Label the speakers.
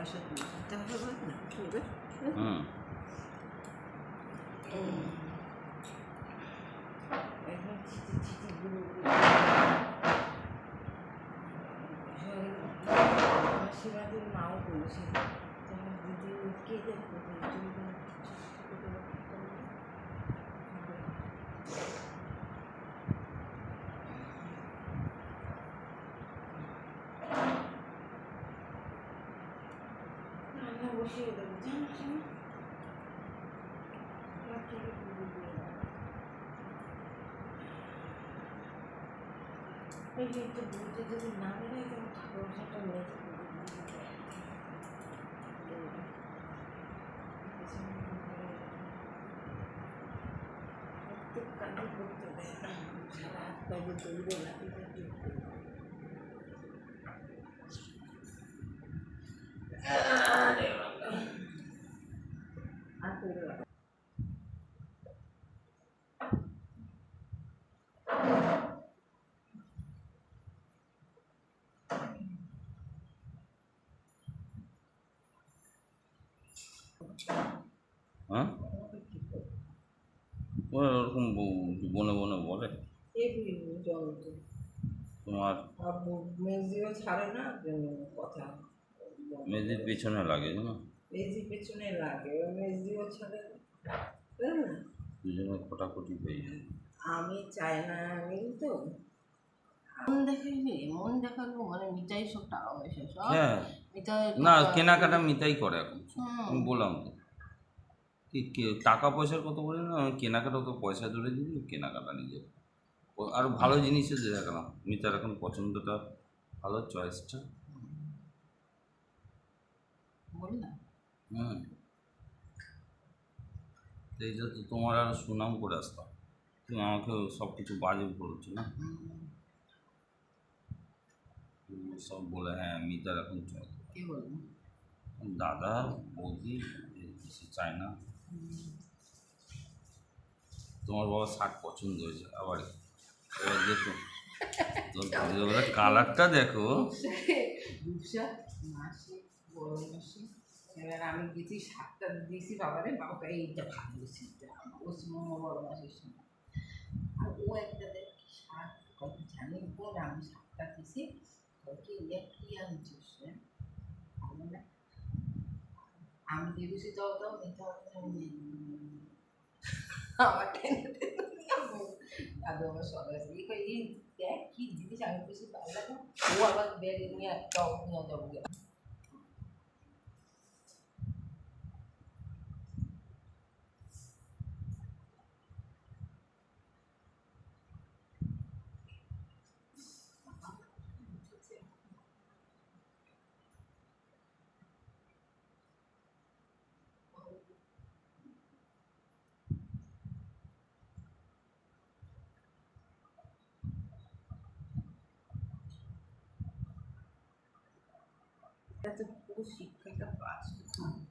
Speaker 1: দিতে হবে না শুনবে
Speaker 2: হুম।
Speaker 1: গুলো মাও বলেছে তোমার দিদি কে পড়বে যদি না বেরোয় তখন ঠাকুর মশাইটা মেয়েকে পুজো দিয়ে দিতে হ্যাঁ?
Speaker 2: ও ওরকম বনে বনে বলে? তোমার?
Speaker 1: মেজিও ছাড়ে না কথা
Speaker 2: মেয়েদের পেছনে লাগে জানো?
Speaker 1: পেছনে লাগে মেজিও ছাড়ে না?
Speaker 2: দুজনে খোটাখুটি যায়।
Speaker 1: আমি চাই না আমি তো
Speaker 3: মন দেখাইবে মন দেখাল মানে মিটাই সব টাকা পয়সা সব
Speaker 2: হ্যাঁ। না কেনাকাটা মিতাই করে এখন। আমি বললাম তো। টাকা পয়সার কথা বলি না আমি কেনাকাটা তো পয়সা ধরে দিবি কেনাকাটা নিজে ও- আর ভালো জিনিসও দিয়ে রাখলাম মিতার এখন পছন্দটা ভালো চয়েসটা। হুম। তো এইটা তো তোমার আর সুনাম করে আসতাম তুমি আমাকে সব কিছু বাজে বলছো না? সব বলে হ্যাঁ মিতার এখন চয়েস
Speaker 3: কে বলব
Speaker 2: দাদা বৌদি সে চায় না তোমার বাবা শার্ট পছন্দ হয়েছে আবার এবার দেখো তোর কালারটা দেখো।
Speaker 1: এবার আমি গেছি সাতটা দিয়েছি বাবারে বাবাকে এইটা ভালো সিটটা পশ্চিমবঙ্গ বড় মাসির সঙ্গে আর ও একটা দেখ শাক কত জানি বোন আমি সাতটা দিয়েছি কি আনছিস হ্যাঁ? আমি না, আমি নিয়ে নিই। আমার টেনে দাদু আমার সবাই এই কই, দেখ কি জিনিস আমি বেশি লাগে ও আবার ব্যাগ নিয়ে টক নিয়ে যাব Teto rústico, carta fácil. Né?